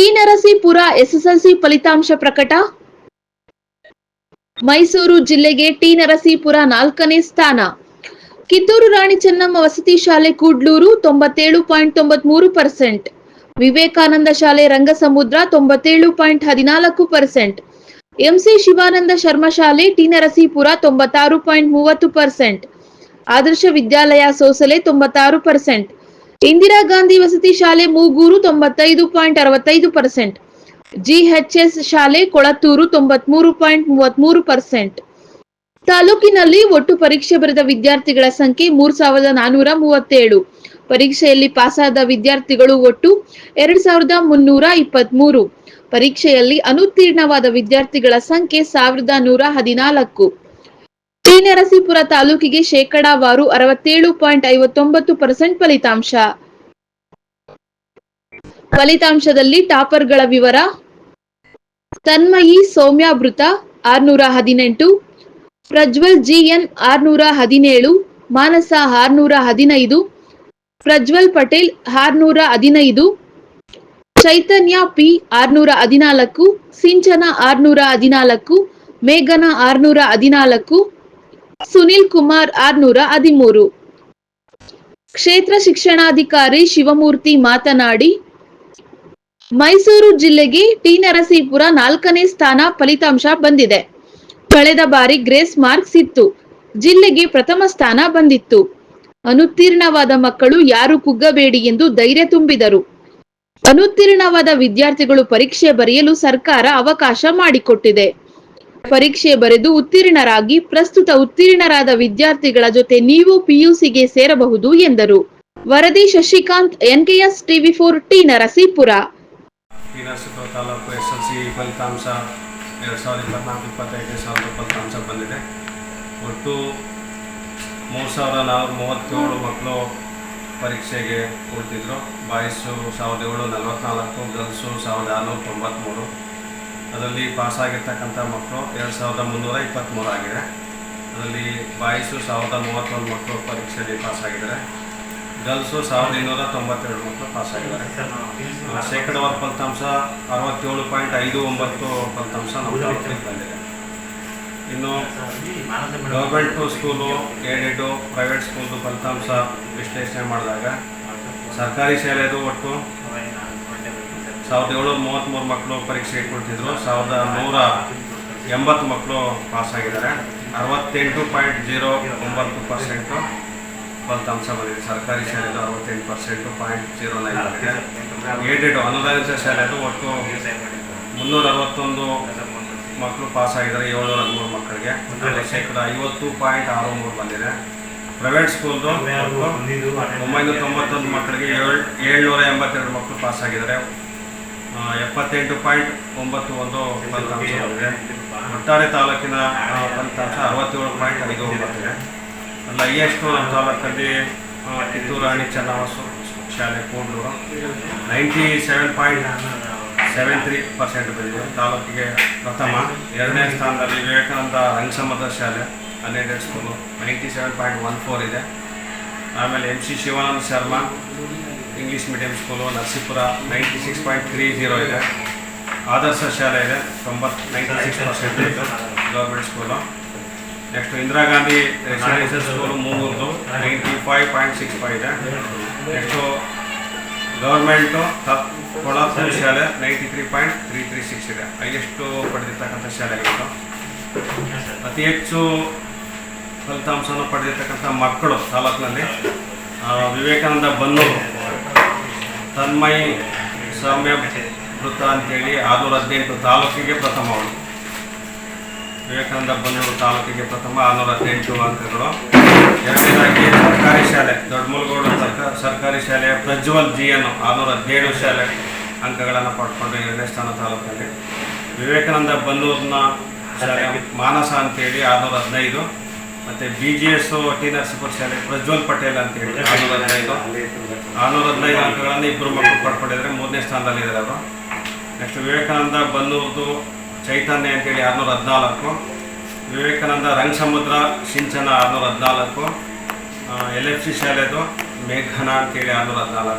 T Narasipura SSLC ಫಲಿತಾಂಶ ಪ್ರಕಟ. ಮೈಸೂರು ಜಿಲ್ಲೆಗೆ ಟಿ ನರಸೀಪುರ ನಾಲ್ಕನೇ ಸ್ಥಾನ. ಕಿತ್ತೂರು ರಾಣಿ ಚೆನ್ನಮ್ಮ ವಸತಿ ಶಾಲೆ ಕೂಡ್ಲೂರು ತೊಂಬತ್ತೇಳು ಪಾಯಿಂಟ್ ತೊಂಬತ್ಮೂರು ಪರ್ಸೆಂಟ್. ವಿವೇಕಾನಂದ ಶಾಲೆ ರಂಗಸಮುದ್ರ ತೊಂಬತ್ತೇಳು ಪಾಯಿಂಟ್ ಹದಿನಾಲ್ಕು ಪರ್ಸೆಂಟ್. ಎಂಸಿ ಶಿವಾನಂದ ಶರ್ಮಾ ಶಾಲೆ ಟಿ ನರಸೀಪುರ ತೊಂಬತ್ತಾರು ಪಾಯಿಂಟ್ ಮೂವತ್ತು ಪರ್ಸೆಂಟ್. ಆದರ್ಶ ವಿದ್ಯಾಲಯ ಸೋಸಲೆ ತೊಂಬತ್ತಾರು ಪರ್ಸೆಂಟ್. ಇಂದಿರಾ ಗಾಂಧಿ ವಸತಿ ಶಾಲೆ ಮೂಗೂರು ತೊಂಬತ್ತೈದು ಪಾಯಿಂಟ್ ಅರವತ್ತೈದು ಪರ್ಸೆಂಟ್. ಜಿಎಚ್ಎಸ್ ಶಾಲೆ ಕೊಳತ್ತೂರು ತೊಂಬತ್ಮೂರು ಪಾಯಿಂಟ್ ಮೂವತ್ಮೂರು ಪರ್ಸೆಂಟ್. ತಾಲೂಕಿನಲ್ಲಿ ಒಟ್ಟು ಪರೀಕ್ಷೆ ಬರೆದ ವಿದ್ಯಾರ್ಥಿಗಳ ಸಂಖ್ಯೆ ಮೂರ್ ಸಾವಿರದ ನಾನೂರ ಮೂವತ್ತೇಳು. ಪರೀಕ್ಷೆಯಲ್ಲಿ ಪಾಸಾದ ವಿದ್ಯಾರ್ಥಿಗಳು ಒಟ್ಟು ಎರಡ್ ಸಾವಿರದ ಮುನ್ನೂರ ಇಪ್ಪತ್ಮೂರು. ಪರೀಕ್ಷೆಯಲ್ಲಿ ಅನುತ್ತೀರ್ಣವಾದ ವಿದ್ಯಾರ್ಥಿಗಳ ಸಂಖ್ಯೆ ಸಾವಿರದ ನೂರ ಹದಿನಾಲ್ಕು. ಟಿ ನರಸೀಪುರ ತಾಲೂಕಿಗೆ ಶೇಕಡಾವಾರು ಅರವತ್ತೇಳು ಪಾಯಿಂಟ್ ಐವತ್ತೊಂಬತ್ತು ಪರ್ಸೆಂಟ್ ಫಲಿತಾಂಶ. ಫಲಿತಾಂಶದಲ್ಲಿ ಟಾಪರ್ಗಳ ವಿವರ. ತನ್ಮಯಿ ಸೌಮ್ಯಾಭೃತ ಆರ್ನೂರ ಹದಿನೆಂಟು, ಪ್ರಜ್ವಲ್ ಜಿಎನ್ ಆರ್ನೂರ ಹದಿನೇಳು, ಮಾನಸ ಆರ್ನೂರ ಹದಿನೈದು, ಪ್ರಜ್ವಲ್ ಪಟೇಲ್ ಆರ್ನೂರ ಹದಿನೈದು, ಚೈತನ್ಯ ಪಿ ಆರ್ನೂರ ಹದಿನಾಲ್ಕು, ಸಿಂಚನ ಆರ್ನೂರ ಹದಿನಾಲ್ಕು, ಮೇಘನ ಆರ್ನೂರ ಹದಿನಾಲ್ಕು ಸುನಿಲ್ ಕುಮಾರ್ ಆರ್ನೂರ ಹದಿಮೂರು. ಕ್ಷೇತ್ರ ಶಿಕ್ಷಣಾಧಿಕಾರಿ ಶಿವಮೂರ್ತಿ ಮಾತನಾಡಿ, ಮೈಸೂರು ಜಿಲ್ಲೆಗೆ ಟಿ ನರಸೀಪುರ ನಾಲ್ಕನೇ ಸ್ಥಾನ ಫಲಿತಾಂಶ ಬಂದಿದೆ. ಕಳೆದ ಬಾರಿ ಗ್ರೇಸ್ ಮಾರ್ಕ್ಸ್ ಇತ್ತು. ಜಿಲ್ಲೆಗೆ ಪ್ರಥಮ ಸ್ಥಾನ ಬಂದಿತ್ತು. ಅನುತ್ತೀರ್ಣವಾದ ಮಕ್ಕಳು ಯಾರು ಕುಗ್ಗಬೇಡಿ ಎಂದು ಧೈರ್ಯ ತುಂಬಿದರು. ಅನುತ್ತೀರ್ಣವಾದ ವಿದ್ಯಾರ್ಥಿಗಳು ಪರೀಕ್ಷೆ ಬರೆಯಲು ಸರ್ಕಾರ ಅವಕಾಶ ಮಾಡಿಕೊಟ್ಟಿದೆ. ಪರೀಕ್ಷೆ ಬರೆದು ಉತ್ತೀರ್ಣರಾಗಿ ಪ್ರಸ್ತುತ ಉತ್ತೀರ್ಣರಾದ ವಿದ್ಯಾರ್ಥಿಗಳ ಜೊತೆ ನೀವು ಪಿಯುಸಿಗೆ ಸೇರಬಹುದು ಎಂದರು. ವರದಿ Shashikant, NKS TV four, T Narasipura. ಒಟ್ಟು ಮೂರು ಸಾವಿರದ ನಾನ್ನೂರ ಮೂವತ್ತೇಳು ಮಕ್ಕಳು ಪರೀಕ್ಷೆಗೆ ಕೊಡ್ತಿದ್ರು ಬಾಯ್ಸು ಸಾವಿರದ ಏಳು ನಲವತ್ತ್ನಾಲ್ಕು ಗರ್ಲ್ಸು ಸಾವಿರದ ಆರುನೂರ ತೊಂಬತ್ತ್ಮೂರು ಅದರಲ್ಲಿ ಪಾಸಾಗಿರ್ತಕ್ಕಂಥ ಮಕ್ಕಳು ಎರಡು ಸಾವಿರದ ಮುನ್ನೂರ ಇಪ್ಪತ್ತ್ಮೂರು ಆಗಿದೆ. ಅದರಲ್ಲಿ ಬಾಯ್ಸು ಸಾವಿರದ ಮೂವತ್ತೊಂದು ಮಕ್ಕಳು ಪರೀಕ್ಷೆಯಲ್ಲಿ ಪಾಸಾಗಿದ್ದಾರೆ. ಗರ್ಲ್ಸು ಸಾವಿರದ ಇನ್ನೂರ ತೊಂಬತ್ತೆರಡು ಮಕ್ಕಳು ಪಾಸಾಗಿದ್ದಾರೆ. ಶೇಕಡವಾರು ಫಲಿತಾಂಶ ಅರವತ್ತೇಳು ಪಾಯಿಂಟ್ ಐದು ಒಂಬತ್ತು ಫಲಿತಾಂಶ ನಮ್ಮ ಬಂದಿದೆ. ಇನ್ನು ಗೌರ್ಮೆಂಟು ಸ್ಕೂಲು, ಏಡೆಡು, ಪ್ರೈವೇಟ್ ಸ್ಕೂಲ್ದು ಫಲಿತಾಂಶ ವಿಶ್ಲೇಷಣೆ ಮಾಡಿದಾಗ ಸರ್ಕಾರಿ ಶಾಲೆದು ಒಟ್ಟು ಸಾವಿರದ ಏಳ್ನೂರ ಮೂವತ್ತ್ಮೂರು ಮಕ್ಕಳು ಪರೀಕ್ಷೆ ಇಟ್ಕೊಳ್ತಿದ್ರು. ಸಾವಿರದ ನೂರ ಎಂಬತ್ತು ಮಕ್ಕಳು ಪಾಸಾಗಿದ್ದಾರೆ ಅರವತ್ತೆಂಟು ಪಾಯಿಂಟ್ ಜೀರೋ ಒಂಬತ್ತು ಪರ್ಸೆಂಟು ಫಲಿತಾಂಶ ಬಂದಿದೆ. ಸರ್ಕಾರಿ ಶಾಲೆದು ಅರವತ್ತೆಂಟು ಪರ್ಸೆಂಟು ಪಾಯಿಂಟ್ ಜೀರೋ ನೈನ್ ಆಗಿದೆ ಏಡೆಡ್ ಅನುದಾನಿತ ಶಾಲೆದು ಒಟ್ಟು ಮುನ್ನೂರ ಅರವತ್ತೊಂದು ಮಕ್ಕಳು ಪಾಸ್ ಆಗಿದ್ದಾರೆ. ಏಳ್ನೂರ ಹದಿಮೂರು ಮಕ್ಕಳಿಗೆ. ಶೇಕಡ ಐವತ್ತು ಪಾಯಿಂಟ್ ಆರು ಮೂರು ಬಂದಿದೆ. ಪ್ರೈವೇಟ್ ಸ್ಕೂಲ್ದು ಒಂಬೈನೂರ ತೊಂಬತ್ತೊಂದು ಮಕ್ಕಳಿಗೆ ಏಳು ಏಳ್ನೂರ ಎಂಬತ್ತೆರಡು ಮಕ್ಕಳು ಪಾಸ್ ಆಗಿದ್ದಾರೆ. ಆ, ಎಪ್ಪತ್ತೆಂಟು ಪಾಯಿಂಟ್ ಒಂಬತ್ತು ಒಂದು ಫಲಿತಾಂಶ ಒಟ್ಟಾರೆ ತಾಲೂಕಿನ ಫಲಿತಾಂಶ ಅರವತ್ತೇಳು ಪಾಯಿಂಟ್ ಐದು ಒಂಬತ್ತಿದೆ ಅಲ್ಲ ಹೈಯೆಸ್ಟು ನಮ್ಮ ತಾಲೂಕಲ್ಲಿ ಕಿತ್ತೂರು ರಾಣಿ ಚೆನ್ನಮ್ಮ ಶಾಲೆ Kudlur ninety seven point seven three percent ಬಂದಿದೆ. ತಾಲೂಕಿಗೆ ಪ್ರಥಮ. ಎರಡನೇ ಸ್ಥಾನದಲ್ಲಿ ವಿವೇಕಾನಂದ ರಂಗಸಮದ ಶಾಲೆ, ಹನ್ನೆರಡು school ninety seven point one four ಇದೆ. ಆಮೇಲೆ M C Shivananda Sharma English medium school Narasipura ninety six point three zero ಇದೆ. ಆದರ್ಶ ಶಾಲೆ ಇದೆ, ತೊಂಬತ್ತು ನೈಂಟಿ ಸಿಕ್ಸ್ ಪರ್ಸೆಂಟ್ ಇತ್ತು government school next Indira Gandhi residential school ಮೂಗೂರ್ದು ninety five point six five ಇದೆ next government Kolapura ಶಾಲೆ ninety three point three three six ಇದೆ. Highest ಪಡೆದಿರ್ತಕ್ಕಂಥ ಶಾಲೆಗಳು ಅತಿ ಹೆಚ್ಚು ಫಲಿತಾಂಶವನ್ನು ಪಡೆದಿರ್ತಕ್ಕಂಥ ಮಕ್ಕಳು ತಾಲೂಕಿನಲ್ಲಿ ವಿವೇಕಾನಂದ ಬನ್ನೂರು ತನ್ಮಯ್ ಸೌಮ್ಯ ವೃತ್ತ ಅಂತೇಳಿ ಆರುನೂರ ಹದಿನೆಂಟು ತಾಲೂಕಿಗೆ ಪ್ರಥಮ ಅವಳು. ವಿವೇಕಾನಂದ ಬನ್ನೂರು ತಾಲೂಕಿಗೆ ಪ್ರಥಮ ಆರುನೂರ ಹದಿನೆಂಟು ಅಂಕಗಳು. ಎರಡನೇದಾಗಿ ಸರ್ಕಾರಿ ಶಾಲೆ ದೊಡ್ಡಮೂಲಗೌಡ ಸರ್ಕಾರ ಸರ್ಕಾರಿ ಶಾಲೆಯ ಪ್ರಜ್ವಲ್ ಜಿ ಎನ್ ಆರುನೂರ ಹದಿನೇಳು ಶಾಲೆ ಅಂಕಗಳನ್ನು ಪಡ್ಕೊಂಡು ಎರಡನೇ ಸ್ಥಾನ ತಾಲೂಕಲ್ಲಿ. ವಿವೇಕಾನಂದ ಬನ್ನೂರಿನ ಶಾಲೆ ಮಾನಸ ಅಂತೇಳಿ ಆರುನೂರ ಹದಿನೈದು. ಮತ್ತು B G S T Narasipura ಶಾಲೆ ಪ್ರಜ್ವಲ್ ಪಟೇಲ್ ಅಂತೇಳಿ ಆರ್ನೂರ ಹದಿನೈದು. ಆರ್ನೂರ ಹದಿನೈದು ಅಂಕಗಳನ್ನು ಇಬ್ಬರು ಮಕ್ಕಳು ಪಡ್ಕೊಂಡಿದ್ದಾರೆ. ಮೂರನೇ ಸ್ಥಾನದಲ್ಲಿದ್ದಾರೆ ಅವರು. ನೆಕ್ಸ್ಟ್ ವಿವೇಕಾನಂದ ಬನ್ನೂರ್ದು ಚೈತನ್ಯ ಅಂತೇಳಿ ಆರುನೂರ ಹದಿನಾಲ್ಕು. ವಿವೇಕಾನಂದ ರಂಗಸಮುದ್ರ, ಸಿಂಚನ ಆರುನೂರ ಹದಿನಾಲ್ಕು. ಎಲ್ ಎಫ್ ಸಿ ಶಾಲೆದು ಮೇಘನ ಅಂತೇಳಿ ಆರುನೂರ ಹದಿನಾಲ್ಕು.